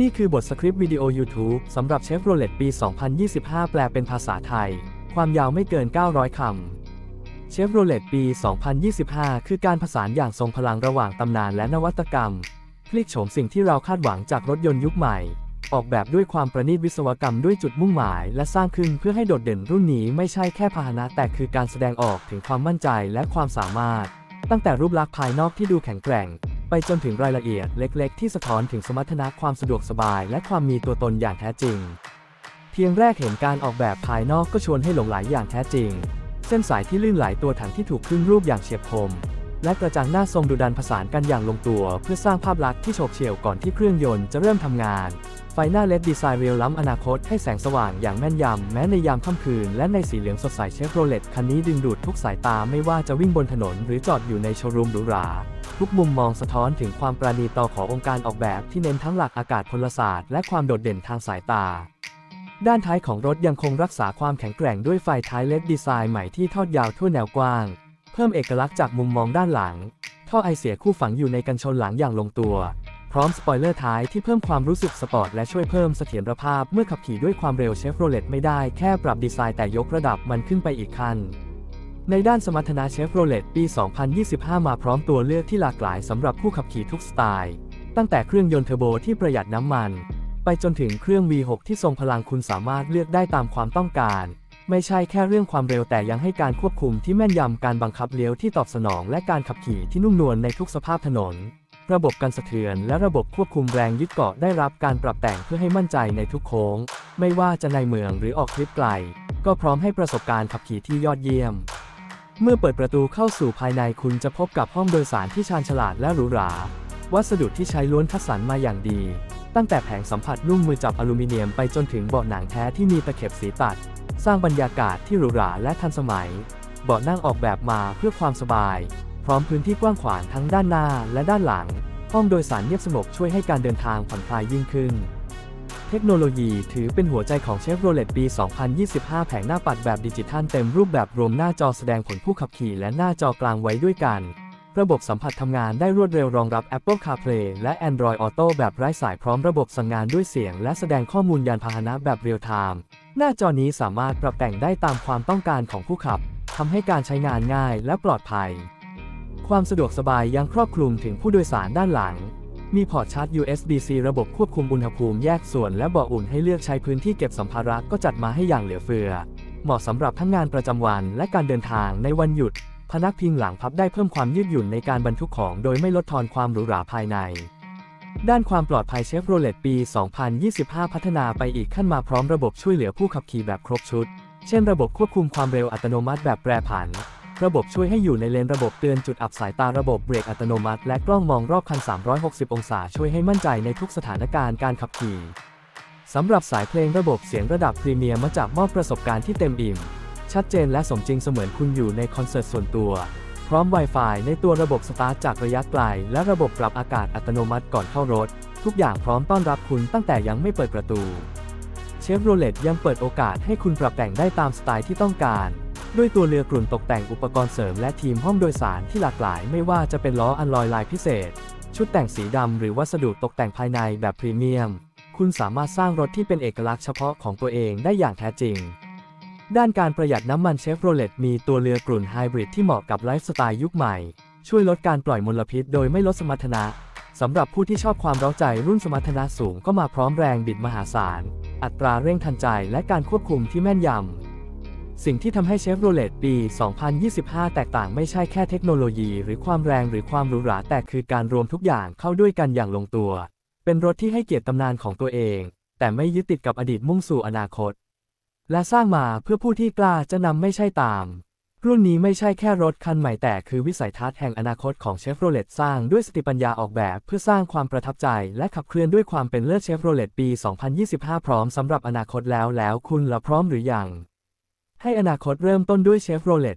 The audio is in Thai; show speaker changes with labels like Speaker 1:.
Speaker 1: นี่คือบทสคริปต์วิดีโอ YouTube สำหรับ Chevrolet ปี 2025 แปลเป็นภาษาไทย ความยาวไม่เกิน 900 คำ Chevrolet ปี 2025 คือการผสานอย่างทรงพลังระหว่างตำนานและนวัตกรรม พลิกโฉมสิ่งที่เราคาดหวังจากรถยนต์ยุคใหม่ ออกแบบด้วยความประณีตวิศวกรรมด้วยจุดมุ่งหมาย และสร้างขึ้นเพื่อให้โดดเด่นรุ่นนี้ไม่ใช่แค่พาหนะแต่คือการแสดงออกถึงความมั่นใจและความสามารถ ตั้งแต่รูปลักษณ์ภายนอกที่ดูแข็งแกร่ง ไปจนถึงรายละเอียดเล็ก ๆ ที่สะท้อนถึงสมรรถนะความสะดวกสบาย และความมีตัวตนอย่างแท้จริง เพียงแรกเห็นการออกแบบภายนอกก็ชวนให้หลงไหลอย่างแท้จริง เส้นสายที่ลื่นไหลตัวถังที่ถูกขึ้นรูปอย่างเฉียบคม และกระจังหน้าทรงดุดันผสานกันอย่างลงตัว เพื่อสร้างภาพลักษณ์ที่โฉบเฉี่ยวก่อนที่เครื่องยนต์จะเริ่มทำงานไฟหน้าเลดดีไซน์เรียลล้ำอนาคตให้แสงสว่างอย่างแม่นยำ แม้ในยามค่ำคืน และในสีเหลืองสดใสเชฟโรเลตคันนี้ดึงดูดทุกสายตาไม่ว่าจะวิ่งบนถนนหรือจอดอยู่ในโชว์รูมหรูหรา ทุกมุมมองสะท้อนถึงความปราณีตต่อขององค์การออกแบบที่เน้นทั้งหลักอากาศพลศาสตร์และความโดดเด่นทางสายตา ด้านท้ายของรถยังคงรักษาความแข็งแกร่งด้วยไฟท้ายเลดดีไซน์ใหม่ที่ทอดยาวทั่วแนวกว้าง เพิ่มเอกลักษณ์จากมุมมองด้านหลัง ท่อไอเสียคู่ฝังอยู่ในกันชนหลังอย่างลงตัว พร้อมสปอยเลอร์ท้ายที่เพิ่มความรู้สึกสปอร์ตและช่วยเพิ่มเสถียรภาพเมื่อขับขี่ด้วยความเร็วเชฟโรเลตไม่ได้แค่ปรับดีไซน์แต่ยกระดับมันขึ้นไปอีกขั้น ในด้านสมรรถนะเชฟโรเลตปี 2025 มาพร้อมตัวเลือกที่หลากหลายสำหรับผู้ขับขี่ทุกสไตล์ ตั้งแต่เครื่องยนต์เทอร์โบที่ประหยัดน้ำมัน ไปจนถึงเครื่อง V6 ที่ทรงพลังคุณสามารถเลือกได้ตามความต้องการ ไม่ใช่แค่เรื่องความเร็วแต่ยังให้การควบคุมที่แม่นยำการบังคับเลี้ยวที่ตอบสนอง และการขับขี่ที่นุ่มนวลในทุกสภาพถนน ระบบกันสะเทือน และระบบควบคุมแรงยึดเกาะได้รับการปรับแต่งเพื่อให้มั่นใจในทุกโค้ง ไม่ว่าจะในเมืองหรือออกทริปไกล ก็พร้อมให้ประสบการณ์ขับขี่ที่ยอดเยี่ยม เมื่อเปิดประตูเข้าสู่ภายในคุณจะพบกับห้องโดยสารที่ชาญฉลาดและหรูหรา วัสดุที่ใช้ล้วนคัดสรรมาอย่างดี ตั้งแต่แผงสัมผัสนุ่มมือจับอลูมิเนียมไปจนถึงเบาะหนังแท้ที่มีตะเข็บสีตัด สร้างบรรยากาศที่หรูหราและทันสมัย เบาะนั่งออกแบบมาเพื่อความสบาย พร้อมพื้นที่กว้างขวางทั้งด้านหน้าและด้านหลัง ห้องโดยสารเงียบสงบช่วยให้การเดินทางผ่อนคลายยิ่งขึ้น เทคโนโลยีถือเป็นหัวใจของเชฟโรเลตปี 2025 แผงหน้าปัดแบบดิจิทัลเต็มรูปแบบรวมหน้าจอแสดงผลผู้ขับขี่และหน้าจอกลางไว้ด้วยกัน ระบบสัมผัสทำงานได้รวดเร็วรองรับ Apple CarPlay และ Android Auto แบบไร้สายพร้อมระบบสั่งงานด้วยเสียง และแสดงข้อมูลยานพาหนะแบบเรียลไทม์ หน้าจอนี้สามารถปรับแต่งได้ตามความต้องการของผู้ขับทำให้การใช้งานง่ายและปลอดภัย ความสะดวกสบายยังครอบคลุมถึงผู้โดยสารด้านหลัง มีพอร์ตชาร์จ USB-C ระบบควบคุมอุณหภูมิแยกส่วนและเบาะอุ่นให้เลือกใช้พื้นที่เก็บสัมภาระก็จัดมาให้อย่างเหลือเฟือ เหมาะสำหรับทั้งงานประจำวันและการเดินทางในวันหยุด พนักพิงหลังพับได้เพิ่มความยืดหยุ่นในการบรรทุกของโดยไม่ลดทอนความหรูหราภายใน ด้านความปลอดภัยเชฟโรเลตปี 2025 พัฒนาไปอีกขั้นมาพร้อมระบบช่วยเหลือผู้ขับขี่แบบครบชุด เช่น ระบบควบคุมความเร็วอัตโนมัติแบบแปรผัน ระบบช่วยให้อยู่ในเลนระบบเตือนจุดอับสายตาระบบเบรกอัตโนมัติ และกล้องมองรอบคัน 360 องศาช่วยให้มั่นใจในทุกสถานการณ์การขับขี่สำหรับสายเพลงระบบเสียงระดับพรีเมียมมาจากมอบประสบการณ์ที่เต็มอิ่ม ชัดเจนและสมจริงเสมือนคุณอยู่ในคอนเสิร์ตส่วนตัว พร้อม Wi-Fi ในตัวระบบสตาร์ทจากระยะไกล และระบบปรับอากาศอัตโนมัติก่อนเข้ารถ ทุกอย่างพร้อมต้อนรับคุณตั้งแต่ยังไม่เปิดประตูเชฟโรเลตยังเปิดโอกาสให้คุณปรับแต่งได้ตามสไตล์ที่ต้องการ ด้วยตัวเรือกลุ่นตกแต่งอุปกรณ์เสริมและทีมห้องโดยสารที่หลากหลาย ไม่ว่าจะเป็นล้ออันลอยลายพิเศษ ชุดแต่งสีดำหรือวัสดุตกแต่งภายในแบบพรีเมียม คุณสามารถสร้างรถที่เป็นเอกลักษณ์เฉพาะของตัวเองได้อย่างแท้จริง ด้านการประหยัดน้ำมันเชฟโรเลตมีตัวเรือกลุ่นไฮบริดที่เหมาะกับไลฟ์สไตล์ยุคใหม่ ช่วยลดการปล่อยมลพิษโดยไม่ลดสมรรถนะสำหรับผู้ที่ชอบความเร้าใจรุ่นสมรรถนะสูงก็มาพร้อมแรงบิดมหาศาล อัตราเร่งทันใจและการควบคุมที่แม่นยำ สิ่งที่ทำให้เชฟโรเลตปี 2025 แตกต่างไม่ใช่แค่เทคโนโลยีหรือความแรงหรือความหรูหราแต่คือการรวมทุกอย่างเข้าด้วยกันอย่างลงตัว เป็นรถที่ให้เกียรติตำนานของตัวเอง แต่ไม่ยึดติดกับอดีตมุ่งสู่อนาคต และสร้างมาเพื่อผู้ที่กล้าจะนำไม่ใช่ตาม รุ่นนี้ไม่ใช่แค่รถคันใหม่แต่คือวิสัยทัศน์แห่งอนาคตของเชฟโรเลตสร้างด้วยสติปัญญาออกแบบเพื่อสร้างความประทับใจ และขับเคลื่อนด้วยความเป็นเลิศเชฟโรเลตปี 2025 พร้อมสำหรับอนาคตแล้วแล้วคุณละพร้อมหรือยัง ให้อนาคตเริ่มต้นด้วยเชฟโรเลต